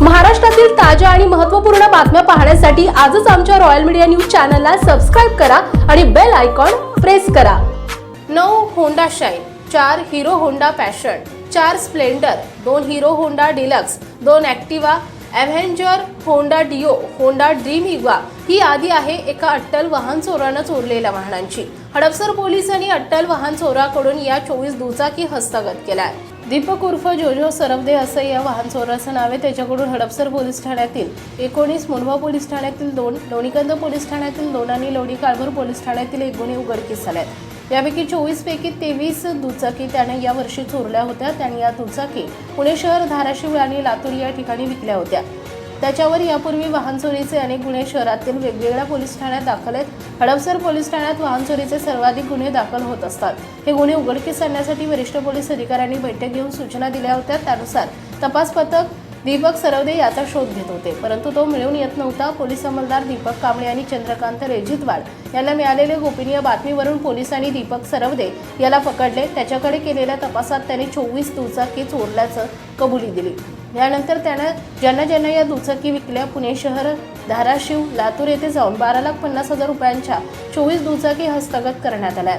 महाराष्ट्रातील ताज्या आणि महत्त्वपूर्ण बातम्या पाहण्यासाठी आजच आमच्या रॉयल मीडिया न्यूज चॅनलला सबस्क्राईब करा आणि बेल आयकॉन प्रेस करा. नऊ होंडा शाईन चार हिरो होंडा पॅशन चार स्प्लेंडर दोन हिरो होंडा डिलक्स दोन Activa Avenger Honda Dio Honda Dream Eva ही यादी आहे एका अट्टल वाहन चोरानं चोरलेल्या वाहनांची. हडपसर पोलिसांनी अट्टल वाहन चोराकडून या चोवीस दुचाकी हस्तगत केल्या. दीपक उर्फ जोजो सरवदे असं या वाहन चोराचं नाव आहे. त्याच्याकडून हडपसर पोलीस ठाण्यातील एकोणीस मुंढवा पोलीस ठाण्यातील दोन लोणीकंद पोलीस ठाण्यातील दोन आणि लोणी काळभोर पोलीस ठाण्यातील एक गुन्हे उघडकीस झाले आहेत यापैकी चोवीसपैकी तेवीस दुचाकी त्याने यावर्षी चोरल्या होत्या. त्याने या दुचाकी पुणे शहर धाराशिव आणि लातूर या ठिकाणी विकल्या होत्या. त्याच्यावर यापूर्वी वाहन चोरीचे अनेक गुन्हे शहरातील वेगवेगळ्या पोलीस ठाण्यात दाखल आहेत. हडपसर पोलीस ठाण्यात वाहन चोरीचे सर्वाधिक गुन्हे दाखल होत असतात. हे गुन्हे उघडकीस आणण्यासाठी वरिष्ठ पोलीस अधिकाऱ्यांनी बैठक घेऊन सूचना दिल्या होत्या. त्यानुसार तपास पथक दीपक सरवदे याचा शोध घेत होते परंतु तो मिळून येत नव्हता. पोलीस अंमलदार दीपक कांबळे आणि चंद्रकांत रेजितवाड यांना मिळालेल्या गोपनीय बातमीवरून पोलिसांनी दीपक सरवदे याला पकडले. त्याच्याकडे केलेल्या तपासात त्याने चोवीस दुचाकी चोरल्याचं कबुली दिली. यानंतर त्यानं ज्यांना ज्यांना या दुचाकी विकल्या पुणे शहर धाराशिव लातूर येथे जाऊन बारा लाख पन्नास हजार रुपयांच्या चोवीस दुचाकी हस्तगत करण्यात आल्या.